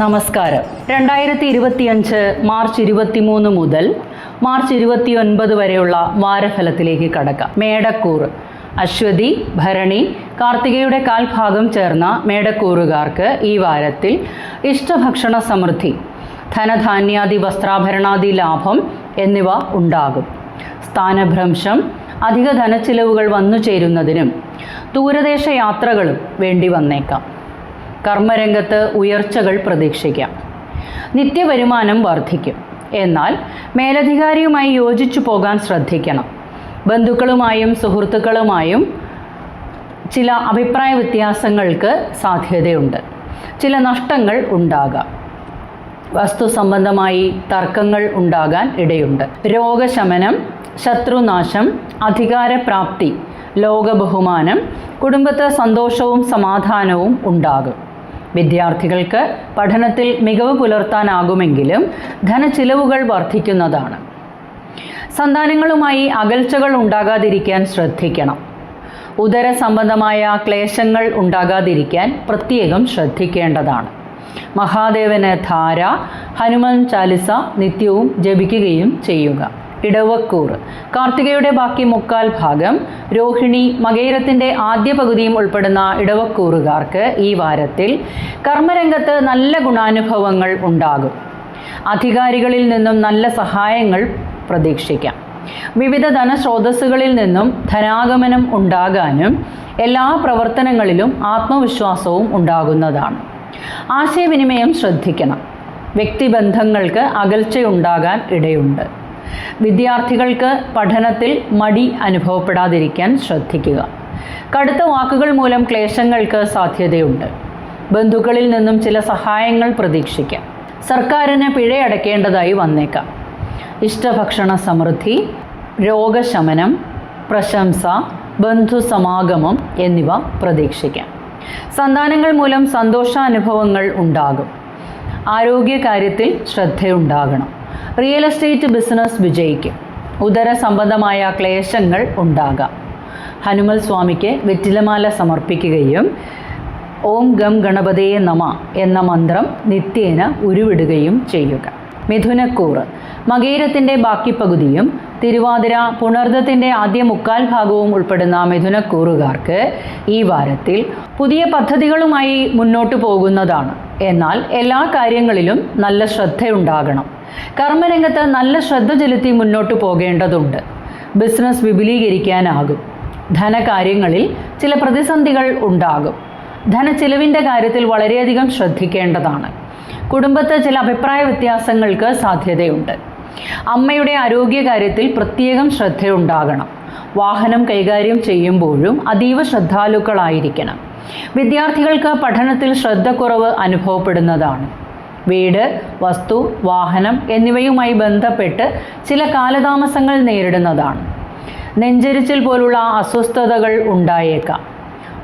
നമസ്കാരം. രണ്ടായിരത്തി ഇരുപത്തിയഞ്ച് മാർച്ച് ഇരുപത്തിമൂന്ന് മുതൽ മാർച്ച് ഇരുപത്തിയൊൻപത് വരെയുള്ള വാരഫലത്തിലേക്ക് കടക്കാം. മേടക്കൂർ. അശ്വതി ഭരണി കാർത്തികയുടെ കാൽഭാഗം ചേർന്ന മേടക്കൂറുകാർക്ക് ഈ വാരത്തിൽ ഇഷ്ടഭക്ഷണ സമൃദ്ധി ധനധാന്യാദി വസ്ത്രാഭരണാദി ലാഭം എന്നിവ ഉണ്ടാകും. സ്ഥാനഭ്രംശം അധിക ധനച്ചിലവുകൾ വന്നു ചേരുന്നതിനും ദൂരദേശ യാത്രകളും വേണ്ടി വന്നേക്കാം. കർമ്മരംഗത്ത് ഉയർച്ചകൾ പ്രതീക്ഷിക്കാം. നിത്യവരുമാനം വർദ്ധിക്കും. എന്നാൽ മേലധികാരിയുമായി യോജിച്ചു പോകാൻ ശ്രദ്ധിക്കണം. ബന്ധുക്കളുമായും സുഹൃത്തുക്കളുമായും ചില അഭിപ്രായ വ്യത്യാസങ്ങൾക്ക് സാധ്യതയുണ്ട്. ചില നഷ്ടങ്ങൾ ഉണ്ടാകാം. വസ്തു സംബന്ധമായി തർക്കങ്ങൾ ഉണ്ടാകാൻ ഇടയുണ്ട്. രോഗശമനം ശത്രുനാശം അധികാരപ്രാപ്തി ലോകബഹുമാനം കുടുംബത്ത് സന്തോഷവും സമാധാനവും ഉണ്ടാകും. വിദ്യാർത്ഥികൾക്ക് പഠനത്തിൽ മികവ് പുലർത്താനാകുമെങ്കിലും ധനച്ചിലവുകൾ വർദ്ധിക്കുന്നതാണ്. സന്താനങ്ങളുമായി അകൽച്ചകൾ ഉണ്ടാകാതിരിക്കാൻ ശ്രദ്ധിക്കണം. ഉദര സംബന്ധമായ ക്ലേശങ്ങൾ ഉണ്ടാകാതിരിക്കാൻ പ്രത്യേകം ശ്രദ്ധിക്കേണ്ടതാണ്. മഹാദേവന് ധാര ഹനുമാൻ ചാലിസ നിത്യവും ജപിക്കുകയും ചെയ്യുക. ഇടവക്കൂർ. കാർത്തികയുടെ ബാക്കി മുക്കാൽ ഭാഗം രോഹിണി മകേരത്തിന്റെ ആദ്യ പകുതിയും ഉൾപ്പെടുന്ന ഇടവക്കൂറുകാർക്ക് ഈ വാരത്തിൽ കർമ്മരംഗത്ത് നല്ല ഗുണാനുഭവങ്ങൾ ഉണ്ടാകും. അധികാരികളിൽ നിന്നും നല്ല സഹായങ്ങൾ പ്രതീക്ഷിക്കാം. വിവിധ ധനസ്രോതസ്സുകളിൽ നിന്നും ധനാഗമനം ഉണ്ടാകാനും എല്ലാ പ്രവർത്തനങ്ങളിലും ആത്മവിശ്വാസവും ഉണ്ടാകുന്നതാണ്. ആശയവിനിമയം ശ്രദ്ധിക്കണം. വ്യക്തിബന്ധങ്ങൾക്ക് അകൽച്ചയുണ്ടാകാൻ ഇടയുണ്ട്. വിദ്യാർത്ഥികൾക്ക് പഠനത്തിൽ മടി അനുഭവപ്പെടാതിരിക്കാൻ ശ്രദ്ധിക്കുക. കടുത്ത വാക്കുകൾ മൂലം ക്ലേശങ്ങൾക്ക് സാധ്യതയുണ്ട്. ബന്ധുക്കളിൽ നിന്നും ചില സഹായങ്ങൾ പ്രതീക്ഷിക്കാം. സർക്കാരിന് പിഴയടക്കേണ്ടതായി വന്നേക്കാം. ഇഷ്ടഭക്ഷണ സമൃദ്ധി രോഗശമനം പ്രശംസ ബന്ധുസമാഗമം എന്നിവ പ്രതീക്ഷിക്കാം. സന്താനങ്ങൾ മൂലം സന്തോഷാനുഭവങ്ങൾ ഉണ്ടാകും. ആരോഗ്യകാര്യത്തിൽ ശ്രദ്ധയുണ്ടാകണം. റിയൽ എസ്റ്റേറ്റ് ബിസിനസ് വിജയിക്കും. ഉദര സംബന്ധമായ ക്ലേശങ്ങൾ ഉണ്ടാകാം. ഹനുമൽ സ്വാമിക്ക് വെറ്റിലമാല സമർപ്പിക്കുകയും ഓം ഗം ഗണപതയെ നമ എന്ന മന്ത്രം നിത്യേന ഉരുവിടുകയും ചെയ്യുക. മിഥുനക്കൂറ്. മകീരത്തിന്റെ ബാക്കി പകുതിയും തിരുവാതിര പുണർദത്തിന്റെ ആദ്യ മുക്കാൽ ഭാഗവും ഉൾപ്പെടുന്ന മിഥുനക്കൂറുകാർക്ക് ഈ വാരത്തിൽ പുതിയ പദ്ധതികളുമായി മുന്നോട്ടു പോകുന്നതാണ്. എന്നാൽ എല്ലാ കാര്യങ്ങളിലും നല്ല ശ്രദ്ധയുണ്ടാകണം. കർമ്മരംഗത്ത് നല്ല ശ്രദ്ധ ചെലുത്തി മുന്നോട്ട് പോകേണ്ടതുണ്ട്. ബിസിനസ് വിപുലീകരിക്കാനാകും. ധനകാര്യങ്ങളിൽ ചില പ്രതിസന്ധികൾ ഉണ്ടാകും. ധനച്ചിലവിന്റെ കാര്യത്തിൽ വളരെയധികം ശ്രദ്ധിക്കേണ്ടതാണ്. കുടുംബത്തെ ചില അഭിപ്രായ വ്യത്യാസങ്ങൾക്ക് സാധ്യതയുണ്ട്. അമ്മയുടെ ആരോഗ്യകാര്യത്തിൽ പ്രത്യേകം ശ്രദ്ധയുണ്ടാകണം. വാഹനം കൈകാര്യം ചെയ്യുമ്പോഴും അതീവ ശ്രദ്ധാലുക്കളായിരിക്കണം. വിദ്യാർത്ഥികൾക്ക് പഠനത്തിൽ ശ്രദ്ധക്കുറവ് അനുഭവപ്പെടുന്നതാണ്. വീട് വസ്തു വാഹനം എന്നിവയുമായി ബന്ധപ്പെട്ട് ചില കാലതാമസങ്ങൾ നേരിടുന്നതാണ്. നെഞ്ചരിച്ചിൽ പോലുള്ള അസ്വസ്ഥതകൾ ഉണ്ടായേക്കാം.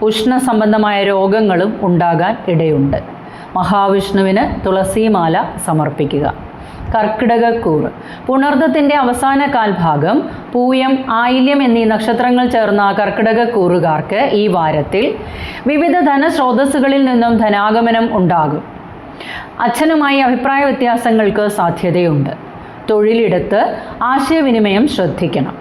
ഉഷ്ണ സംബന്ധമായ രോഗങ്ങളും ഉണ്ടാകാൻ ഇടയുണ്ട്. മഹാവിഷ്ണുവിന് തുളസിമാല സമർപ്പിക്കുക. കർക്കിടകക്കൂറ്. പുണർദത്തിന്റെ അവസാന കാൽഭാഗം പൂയം ആയില്യം എന്നീ നക്ഷത്രങ്ങൾ ചേർന്ന കർക്കിടകക്കൂറുകാർക്ക് ഈ വാരത്തിൽ വിവിധ ധനസ്രോതസ്സുകളിൽ നിന്നും ധനാഗമനം ഉണ്ടാകും. അച്ഛനുമായി അഭിപ്രായ വ്യത്യാസങ്ങൾക്ക് സാധ്യതയുണ്ട്. തൊഴിലിടത്ത് ആശയവിനിമയം ശ്രദ്ധിക്കണം.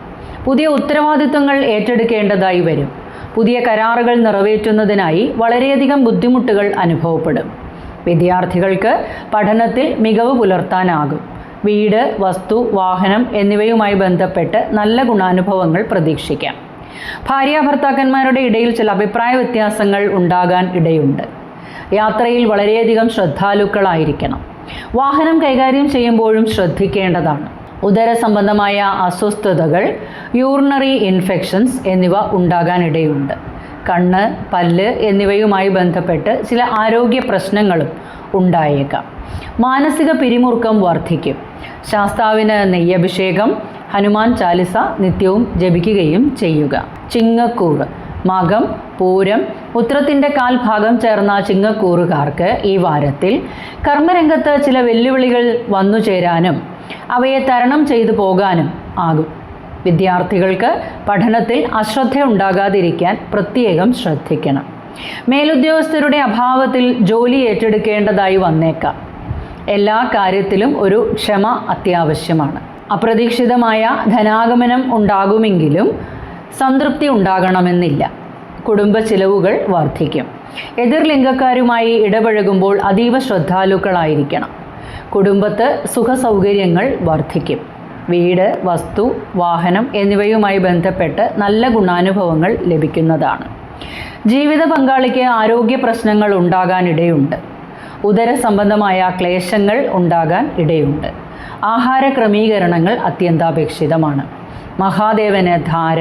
പുതിയ ഉത്തരവാദിത്വങ്ങൾ ഏറ്റെടുക്കേണ്ടതായി വരും. പുതിയ കരാറുകൾ നിറവേറ്റുന്നതിനായി വളരെയധികം ബുദ്ധിമുട്ടുകൾ അനുഭവപ്പെടും. വിദ്യാർത്ഥികൾക്ക് പഠനത്തിൽ മികവ് പുലർത്താനാകും. വീട് വസ്തു വാഹനം എന്നിവയുമായി ബന്ധപ്പെട്ട് നല്ല ഗുണാനുഭവങ്ങൾ പ്രതീക്ഷിക്കാം. ഭാര്യാഭർത്താക്കന്മാരുടെ ഇടയിൽ ചില അഭിപ്രായ വ്യത്യാസങ്ങൾ ഉണ്ടാകാൻ ഇടയുണ്ട്. യാത്രയിൽ വളരെയധികം ശ്രദ്ധാലുക്കളായിരിക്കണം. വാഹനം കൈകാര്യം ചെയ്യുമ്പോഴും ശ്രദ്ധിക്കേണ്ടതാണ്. ഉദര സംബന്ധമായ അസ്വസ്ഥതകൾ യൂറിനറി ഇൻഫെക്ഷൻസ് എന്നിവ ഉണ്ടാകാനിടയുണ്ട്. കണ്ണ് പല്ല് എന്നിവയുമായി ബന്ധപ്പെട്ട് ചില ആരോഗ്യ പ്രശ്നങ്ങളും ഉണ്ടായേക്കാം. മാനസിക പിരിമുറുക്കം വർദ്ധിക്കും. ശാസ്താവിന് നെയ്യഭിഷേകം ഹനുമാൻ ചാലിസ നിത്യവും ജപിക്കുകയും ചെയ്യുക. ചിങ്ങക്കൂറ് മകം പൂരം ഉത്രത്തിന്റെ കാൽഭാഗം ചേർന്ന ചിങ്ങക്കൂറുകാർക്ക് ഈ വാരത്തിൽ കർമ്മരംഗത്ത് ചില വെല്ലുവിളികൾ വന്നു ചേരാനും അവയെ തരണം ചെയ്തു പോകാനും ആകും. വിദ്യാർത്ഥികൾക്ക് പഠനത്തിൽ അശ്രദ്ധ ഉണ്ടാകാതിരിക്കാൻ പ്രത്യേകം ശ്രദ്ധിക്കണം. മേലുദ്യോഗസ്ഥരുടെ അഭാവത്തിൽ ജോലി ഏറ്റെടുക്കേണ്ടതായി വന്നേക്കാം. എല്ലാ കാര്യത്തിലും ഒരു ക്ഷമ അത്യാവശ്യമാണ്. അപ്രതീക്ഷിതമായ ധനാഗമനം ഉണ്ടാകുമെങ്കിലും സംതൃപ്തി ഉണ്ടാകണമെന്നില്ല. കുടുംബ ചിലവുകൾ വർദ്ധിക്കും. എതിർ ലിംഗക്കാരുമായി ഇടപഴകുമ്പോൾ അതീവ ശ്രദ്ധാലുക്കളായിരിക്കണം. കുടുംബത്ത് സുഖസൗകര്യങ്ങൾ വർദ്ധിക്കും. വീട് വസ്തു വാഹനം എന്നിവയുമായി ബന്ധപ്പെട്ട് നല്ല ഗുണാനുഭവങ്ങൾ ലഭിക്കുന്നതാണ്. ജീവിത പങ്കാളിക്ക് ആരോഗ്യ പ്രശ്നങ്ങൾ ഉണ്ടാകാൻ ഇടയുണ്ട് ഉദര സംബന്ധമായ ക്ലേശങ്ങൾ ഉണ്ടാകാൻ ഇടയുണ്ട്. ആഹാര ക്രമീകരണങ്ങൾ അത്യന്താപേക്ഷിതമാണ്. മഹാദേവന് ധാര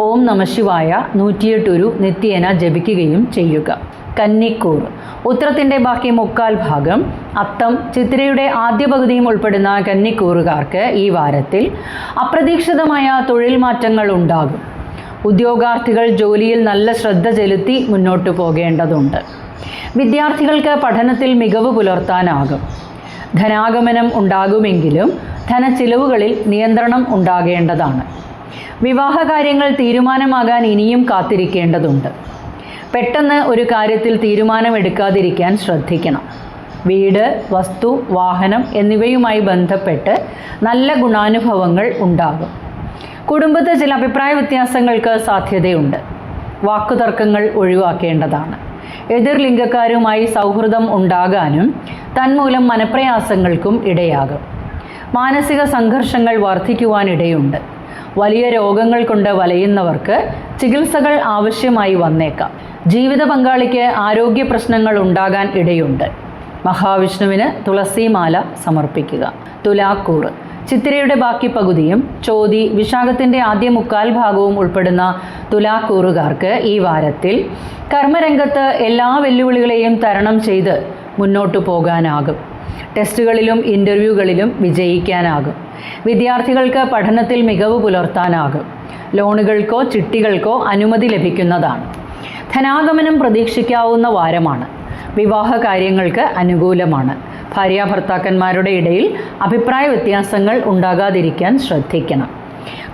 ഓം നമശിവായ നൂറ്റിയെട്ടൊരു നിത്യേന ജപിക്കുകയും ചെയ്യുക. കന്നിക്കൂർ. ഉത്രത്തിന്റെ ബാക്കി മുക്കാൽ ഭാഗം. അത്തം ചിത്രയുടെ ആദ്യ പകുതിയും ഉൾപ്പെടുന്ന കന്നിക്കൂറുകാർക്ക് ഈ വാരത്തിൽ അപ്രതീക്ഷിതമായ തൊഴിൽ മാറ്റങ്ങൾ ഉണ്ടാകും. ഉദ്യോഗാർത്ഥികൾ ജോലിയിൽ നല്ല ശ്രദ്ധ ചെലുത്തി മുന്നോട്ട് പോകേണ്ടതുണ്ട്. വിദ്യാർത്ഥികൾക്ക് പഠനത്തിൽ മികവ് പുലർത്താനാകും. ധനാഗമനം ഉണ്ടാകുമെങ്കിലും ധനച്ചിലവുകളിൽ നിയന്ത്രണം ഉണ്ടാകേണ്ടതാണ്. വിവാഹകാര്യങ്ങൾ തീരുമാനമാകാൻ ഇനിയും കാത്തിരിക്കേണ്ടതുണ്ട്. പെട്ടെന്ന് ഒരു കാര്യത്തിൽ തീരുമാനമെടുക്കാതിരിക്കാൻ ശ്രദ്ധിക്കണം. വീട് വസ്തു വാഹനം എന്നിവയുമായി ബന്ധപ്പെട്ട് നല്ല ഗുണാനുഭവങ്ങൾ ഉണ്ടാകും. കുടുംബത്തെ ചില അഭിപ്രായ വ്യത്യാസങ്ങൾക്ക് സാധ്യതയുണ്ട്. വാക്കുതർക്കങ്ങൾ ഒഴിവാക്കേണ്ടതാണ്. എതിർ ലിംഗക്കാരുമായി സൗഹൃദം ഉണ്ടാകാനും തന്മൂലം മനപ്രയാസങ്ങൾക്കും ഇടയാകും. മാനസിക സംഘർഷങ്ങൾ വർദ്ധിക്കുവാനിടയുണ്ട് വലിയ രോഗങ്ങൾ കൊണ്ട് വലയുന്നവർക്ക് ചികിത്സകൾ ആവശ്യമായി വന്നേക്കാം. ജീവിത പങ്കാളിക്ക് ആരോഗ്യ പ്രശ്നങ്ങൾ ഉണ്ടാകാൻ ഇടയുണ്ട്. മഹാവിഷ്ണുവിന് തുളസിമാല സമർപ്പിക്കുക. തുലാക്കൂറ് ചിത്തിരയുടെ ബാക്കി പകുതിയും ചോതി വിശാഖത്തിന്റെ ആദ്യ മുക്കാൽ ഭാഗവും ഉൾപ്പെടുന്ന തുലാക്കൂറുകാർക്ക് ഈ വാരത്തിൽ കർമ്മരംഗത്ത് എല്ലാ വെല്ലുവിളികളെയും തരണം ചെയ്ത് മുന്നോട്ടു പോകാനാകും. ടെസ്റ്റുകളിലും ഇന്റർവ്യൂകളിലും വിജയിക്കാനാകും. വിദ്യാർത്ഥികൾക്ക് പഠനത്തിൽ മികവ് പുലർത്താനാകും. ലോണുകൾക്കോ ചിട്ടികൾക്കോ അനുമതി ലഭിക്കുന്നതാണ്. ധനാഗമനം പ്രതീക്ഷിക്കാവുന്ന വാരമാണ്. വിവാഹ കാര്യങ്ങൾക്ക് അനുകൂലമാണ്. ഭാര്യാഭർത്താക്കന്മാരുടെ ഇടയിൽ അഭിപ്രായ വ്യത്യാസങ്ങൾ ഉണ്ടാകാതിരിക്കാൻ ശ്രദ്ധിക്കണം.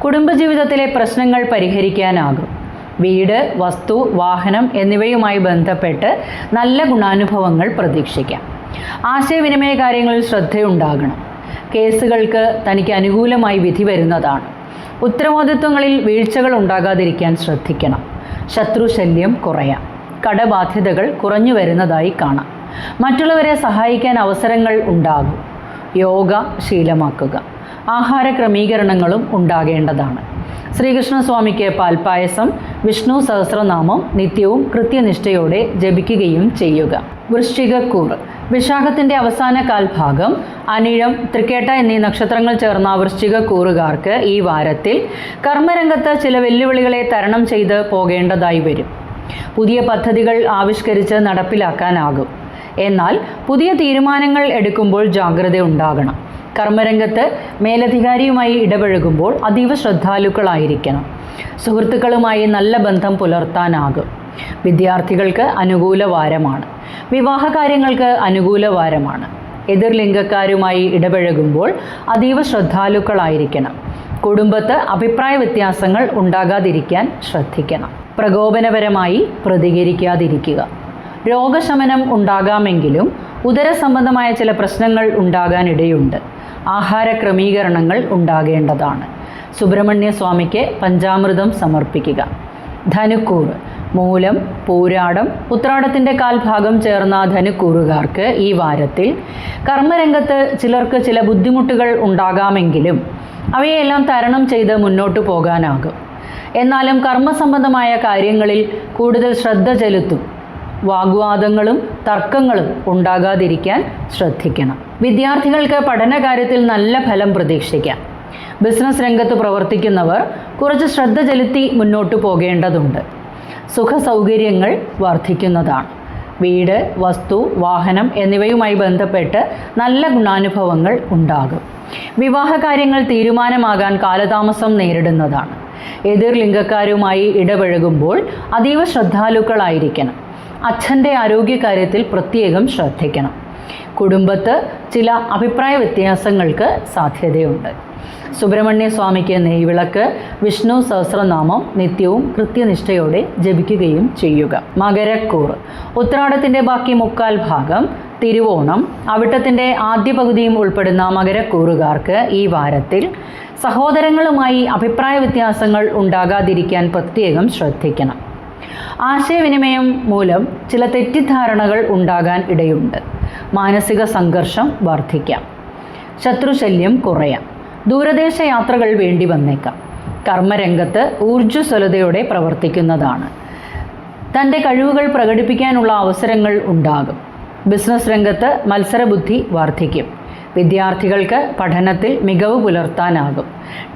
കുടുംബജീവിതത്തിലെ പ്രശ്നങ്ങൾ പരിഹരിക്കാനാകും. വീട് വസ്തു വാഹനം എന്നിവയുമായി ബന്ധപ്പെട്ട് നല്ല ഗുണാനുഭവങ്ങൾ പ്രതീക്ഷിക്കാം. ആശയവിനിമയ കാര്യങ്ങളിൽ ശ്രദ്ധയുണ്ടാകണം. കേസുകൾക്ക് തനിക്ക് അനുകൂലമായി വിധി വരുന്നതാണ്. ഉത്തരവാദിത്വങ്ങളിൽ വീഴ്ചകൾ ഉണ്ടാകാതിരിക്കാൻ ശ്രദ്ധിക്കണം. ശത്രുശല്യം കുറയാം. കടബാധ്യതകൾ കുറഞ്ഞു വരുന്നതായി കാണാം. മറ്റുള്ളവരെ സഹായിക്കാൻ അവസരങ്ങൾ ഉണ്ടാകും. യോഗ ശീലമാക്കുക. ആഹാര ക്രമീകരണങ്ങളും ഉണ്ടാകേണ്ടതാണ്. ശ്രീകൃഷ്ണസ്വാമിക്ക് പാൽപ്പായസം വിഷ്ണു സഹസ്രനാമം നിത്യവും കൃത്യനിഷ്ഠയോടെ ജപിക്കുകയും ചെയ്യുക. വൃശ്ചികക്കൂർ വിശാഖത്തിന്റെ അവസാന കാൽഭാഗം അനിഴം തൃക്കേട്ട എന്നീ നക്ഷത്രങ്ങൾ ചേർന്ന വൃശ്ചിക കൂറുകാർക്ക് ഈ വാരത്തിൽ കർമ്മരംഗത്ത് ചില വെല്ലുവിളികളെ തരണം ചെയ്ത് പോകേണ്ടതായി വരും. പുതിയ പദ്ധതികൾ ആവിഷ്കരിച്ച് നടപ്പിലാക്കാനാകും. എന്നാൽ പുതിയ തീരുമാനങ്ങൾ എടുക്കുമ്പോൾ ജാഗ്രത ഉണ്ടാകണം. കർമ്മരംഗത്ത് മേലധികാരിയുമായി ഇടപഴകുമ്പോൾ അതീവ ശ്രദ്ധാലുക്കളായിരിക്കണം. സുഹൃത്തുക്കളുമായി നല്ല ബന്ധം പുലർത്താനാകും. വിദ്യാർത്ഥികൾക്ക് അനുകൂല വാരമാണ്. വിവാഹ കാര്യങ്ങൾക്ക് അനുകൂല വാരമാണ്. എതിർ ലിംഗക്കാരുമായി ഇടപഴകുമ്പോൾ അതീവ ശ്രദ്ധാലുക്കളായിരിക്കണം. കുടുംബത്ത് അഭിപ്രായ വ്യത്യാസങ്ങൾ ഉണ്ടാകാതിരിക്കാൻ ശ്രദ്ധിക്കണം. പ്രകോപനപരമായി പ്രതികരിക്കാതിരിക്കുക. രോഗശമനം ഉണ്ടാകാമെങ്കിലും ഉദര സംബന്ധമായ ചില പ്രശ്നങ്ങൾ ഉണ്ടാകാനിടയുണ്ട്. ആഹാര ക്രമീകരണങ്ങൾ ഉണ്ടാകേണ്ടതാണ്. സുബ്രഹ്മണ്യ സ്വാമിക്ക് പഞ്ചാമൃതം സമർപ്പിക്കുക. ധനുക്കൂർ. മൂലം പൂരാടം ഉത്രാടത്തിന്റെ കാൽഭാഗം ചേർന്ന ധനുക്കൂറുകാർക്ക് ഈ വാരത്തിൽ കർമ്മരംഗത്ത് ചിലർക്ക് ചില ബുദ്ധിമുട്ടുകൾ ഉണ്ടാകാമെങ്കിലും അവയെല്ലാം തരണം ചെയ്ത് മുന്നോട്ടു പോകാനാകും. എന്നാലും കർമ്മസംബന്ധമായ കാര്യങ്ങളിൽ കൂടുതൽ ശ്രദ്ധ ചെലുത്തും വാഗ്വാദങ്ങളും തർക്കങ്ങളും ഉണ്ടാകാതിരിക്കാൻ ശ്രദ്ധിക്കണം. വിദ്യാർത്ഥികൾക്ക് പഠനകാര്യത്തിൽ നല്ല ഫലം പ്രതീക്ഷിക്കാം. ബിസിനസ് രംഗത്ത് പ്രവർത്തിക്കുന്നവർ കുറച്ച് ശ്രദ്ധ ചെലുത്തി മുന്നോട്ട് പോകേണ്ടതുണ്ട്. സുഖസൗകര്യങ്ങൾ വർദ്ധിക്കുന്നതാണ്. വീട് വസ്തു വാഹനം എന്നിവയുമായി ബന്ധപ്പെട്ട് നല്ല ഗുണാനുഭവങ്ങൾ ഉണ്ടാകും. വിവാഹ കാര്യങ്ങൾ തീരുമാനമാകാൻ കാലതാമസം നേരിടുന്നതാണ്. എതിർ ലിംഗക്കാരുമായി ഇടപഴകുമ്പോൾ അതീവ ശ്രദ്ധാലുക്കളായിരിക്കണം. അച്ഛന്റെ ആരോഗ്യകാര്യത്തിൽ പ്രത്യേകം ശ്രദ്ധിക്കണം. കുടുംബത്ത് ചില അഭിപ്രായ വ്യത്യാസങ്ങൾക്ക് സാധ്യതയുണ്ട്. സുബ്രഹ്മണ്യ സ്വാമിക്ക് നെയ്വിളക്ക് വിഷ്ണു സഹസ്രനാമം നിത്യവും കൃത്യനിഷ്ഠയോടെ ജപിക്കുകയും ചെയ്യുക. മകരക്കൂർ. ഉത്രാടത്തിന്റെ ബാക്കി മുക്കാൽ ഭാഗം തിരുവോണം. അവിട്ടത്തിന്റെ ആദ്യ പകുതിയും ഉൾപ്പെടുന്ന മകരക്കൂറുകാർക്ക് ഈ വാരത്തിൽ സഹോദരങ്ങളുമായി അഭിപ്രായ വ്യത്യാസങ്ങൾ ഉണ്ടാകാതിരിക്കാൻ പ്രത്യേകം ശ്രദ്ധിക്കണം. ആശയവിനിമയം മൂലം ചില തെറ്റിദ്ധാരണകൾ ഉണ്ടാകാൻ ഇടയുണ്ട്. മാനസിക സംഘർഷം വർദ്ധിക്കാം. ശത്രുശല്യം കുറയാം. ദൂരദേശ യാത്രകൾ വേണ്ടി വന്നേക്കാം. കർമ്മരംഗത്ത് ഊർജസ്വലതയോടെ പ്രവർത്തിക്കുന്നതാണ്. തന്റെ കഴിവുകൾ പ്രകടിപ്പിക്കാനുള്ള അവസരങ്ങൾ ഉണ്ടാകും. ബിസിനസ് രംഗത്ത് മത്സരബുദ്ധി വർദ്ധിക്കും. വിദ്യാർത്ഥികൾക്ക് പഠനത്തിൽ മികവ് പുലർത്താനാകും.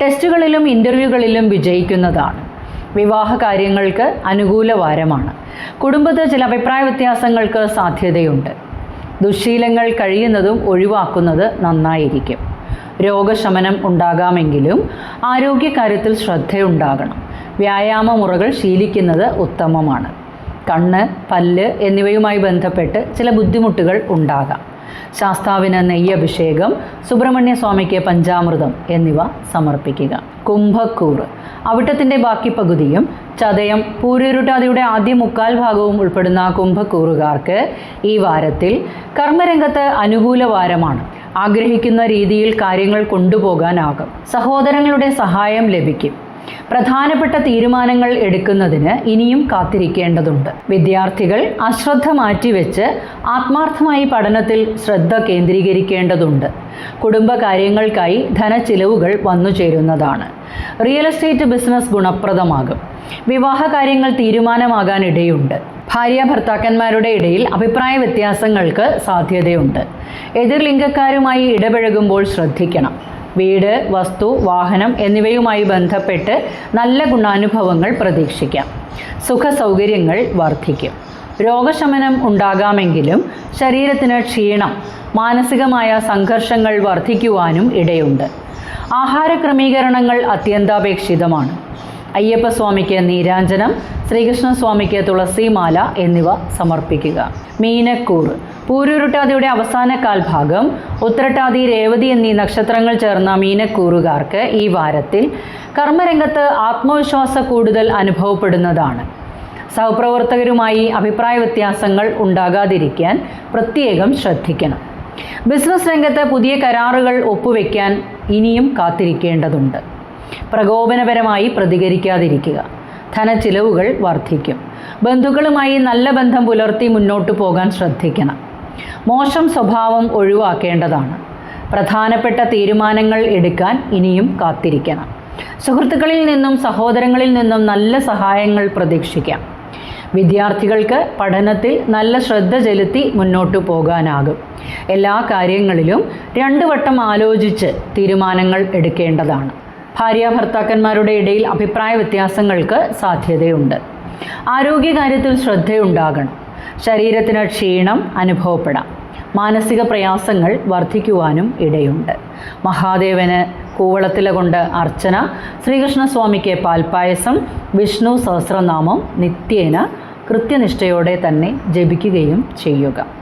ടെസ്റ്റുകളിലും ഇന്റർവ്യൂകളിലും വിജയിക്കുന്നതാണ്. വിവാഹ കാര്യങ്ങൾക്ക് അനുകൂല വാരമാണ്. കുടുംബത്തിൽ ചില അഭിപ്രായ വ്യത്യാസങ്ങൾക്ക് സാധ്യതയുണ്ട്. ദുശ്ശീലങ്ങൾ കഴിയുന്നതും ഒഴിവാക്കുന്നത് നന്നായിരിക്കും. രോഗശമനം ഉണ്ടാകാമെങ്കിലും ആരോഗ്യകാര്യത്തിൽ ശ്രദ്ധയുണ്ടാകണം. വ്യായാമ മുറകൾ ശീലിക്കുന്നത് ഉത്തമമാണ്. കണ്ണ് പല്ല് എന്നിവയുമായി ബന്ധപ്പെട്ട് ചില ബുദ്ധിമുട്ടുകൾ ഉണ്ടാകാം. ശാസ്താവിന് നെയ്യഭിഷേകം സുബ്രഹ്മണ്യ സ്വാമിക്ക് പഞ്ചാമൃതം എന്നിവ സമർപ്പിക്കുക. കുംഭക്കൂർ അവിട്ടത്തിന്റെ ബാക്കി പകുതിയും ചതയം പൂരുരുട്ടാതിയുടെ ആദ്യ മുക്കാൽ ഭാഗവും ഉൾപ്പെടുന്ന കുംഭക്കൂറുകാർക്ക് ഈ വാരത്തിൽ കർമ്മരംഗത്ത് അനുകൂല വാരമാണ്. ആഗ്രഹിക്കുന്ന രീതിയിൽ കാര്യങ്ങൾ കൊണ്ടുപോകാനാകും. സഹോദരങ്ങളുടെ സഹായം ലഭിക്കും. പ്രധാനപ്പെട്ട തീരുമാനങ്ങൾ എടുക്കുന്നതിന് ഇനിയും കാത്തിരിക്കേണ്ടതുണ്ട്. വിദ്യാർത്ഥികൾ അശ്രദ്ധ മാറ്റിവെച്ച് ആത്മാർത്ഥമായി പഠനത്തിൽ ശ്രദ്ധ കേന്ദ്രീകരിക്കേണ്ടതുണ്ട്. കുടുംബകാര്യങ്ങൾക്കായി ധനച്ചിലവുകൾ വന്നു ചേരുന്നതാണ്. റിയൽ എസ്റ്റേറ്റ് ബിസിനസ് ഗുണപ്രദമാകും. വിവാഹ കാര്യങ്ങൾ തീരുമാനമാകാനിടയുണ്ട്. ഭാര്യ ഭർത്താക്കന്മാരുടെ ഇടയിൽ അഭിപ്രായ വ്യത്യാസങ്ങൾക്ക് സാധ്യതയുണ്ട്. എതിർലിംഗക്കാരുമായി ഇടപഴകുമ്പോൾ ശ്രദ്ധിക്കണം. വീട് വസ്തു വാഹനം എന്നിവയുമായി ബന്ധപ്പെട്ട് നല്ല ഗുണാനുഭവങ്ങൾ പ്രതീക്ഷിക്കാം. സുഖ സൗകര്യങ്ങൾ വർദ്ധിക്കും. രോഗശമനം ഉണ്ടാകാമെങ്കിലും ശരീരത്തിന് ക്ഷീണം മാനസികമായ സംഘർഷങ്ങൾ വർദ്ധിക്കുവാനും ഇടയുണ്ട്. ആഹാര ക്രമീകരണങ്ങൾ അത്യന്താപേക്ഷിതമാണ്. അയ്യപ്പസ്വാമിക്ക് നീരാഞ്ജനം ശ്രീകൃഷ്ണസ്വാമിക്ക് തുളസിമാല എന്നിവ സമർപ്പിക്കുക. മീനക്കൂർ. പൂരുരുട്ടാതിയുടെ അവസാന കാൽഭാഗം. ഉത്തരട്ടാതി രേവതി എന്നീ നക്ഷത്രങ്ങൾ ചേർന്ന മീനക്കൂറുകാർക്ക് ഈ വാരത്തിൽ കർമ്മരംഗത്ത് ആത്മവിശ്വാസ കൂടുതൽ അനുഭവപ്പെടുന്നതാണ്. സഹപ്രവർത്തകരുമായി അഭിപ്രായ വ്യത്യാസങ്ങൾ ഉണ്ടാകാതിരിക്കാൻ പ്രത്യേകം ശ്രദ്ധിക്കണം. ബിസിനസ് രംഗത്ത് പുതിയ കരാറുകൾ ഒപ്പുവെക്കാൻ ഇനിയും കാത്തിരിക്കേണ്ടതുണ്ട്. പ്രകോപനപരമായി പ്രതികരിക്കാതിരിക്കുക. ധനച്ചിലവുകൾ വർദ്ധിക്കും. ബന്ധുക്കളുമായി നല്ല ബന്ധം പുലർത്തി മുന്നോട്ട് പോകാൻ ശ്രദ്ധിക്കണം. മോശം സ്വഭാവം ഒഴിവാക്കേണ്ടതാണ്. പ്രധാനപ്പെട്ട തീരുമാനങ്ങൾ എടുക്കാൻ ഇനിയും കാത്തിരിക്കണം. സുഹൃത്തുക്കളിൽ നിന്നും സഹോദരങ്ങളിൽ നിന്നും നല്ല സഹായങ്ങൾ പ്രതീക്ഷിക്കാം. വിദ്യാർത്ഥികൾക്ക് പഠനത്തിൽ നല്ല ശ്രദ്ധ ചെലുത്തി മുന്നോട്ടു പോകാനാകും. എല്ലാ കാര്യങ്ങളിലും രണ്ടു വട്ടം ആലോചിച്ച് തീരുമാനങ്ങൾ എടുക്കേണ്ടതാണ്. ഭാര്യ ഭർത്താക്കന്മാരുടെ ഇടയിൽ അഭിപ്രായ വ്യത്യാസങ്ങൾക്ക് സാധ്യതയുണ്ട്. ആരോഗ്യകാര്യത്തിൽ ശ്രദ്ധയുണ്ടാകണം. ശരീരത്തിന് ക്ഷീണം അനുഭവപ്പെടാം. മാനസിക പ്രയാസങ്ങൾ വർദ്ധിക്കുവാനും ഇടയുണ്ട്. മഹാദേവന് കൂവളത്തില കൊണ്ട് അർച്ചന ശ്രീകൃഷ്ണസ്വാമിക്ക് പാൽപ്പായസം വിഷ്ണു സഹസ്രനാമം നിത്യേന കൃത്യനിഷ്ഠയോടെ തന്നെ ജപിക്കുകയും ചെയ്യുക.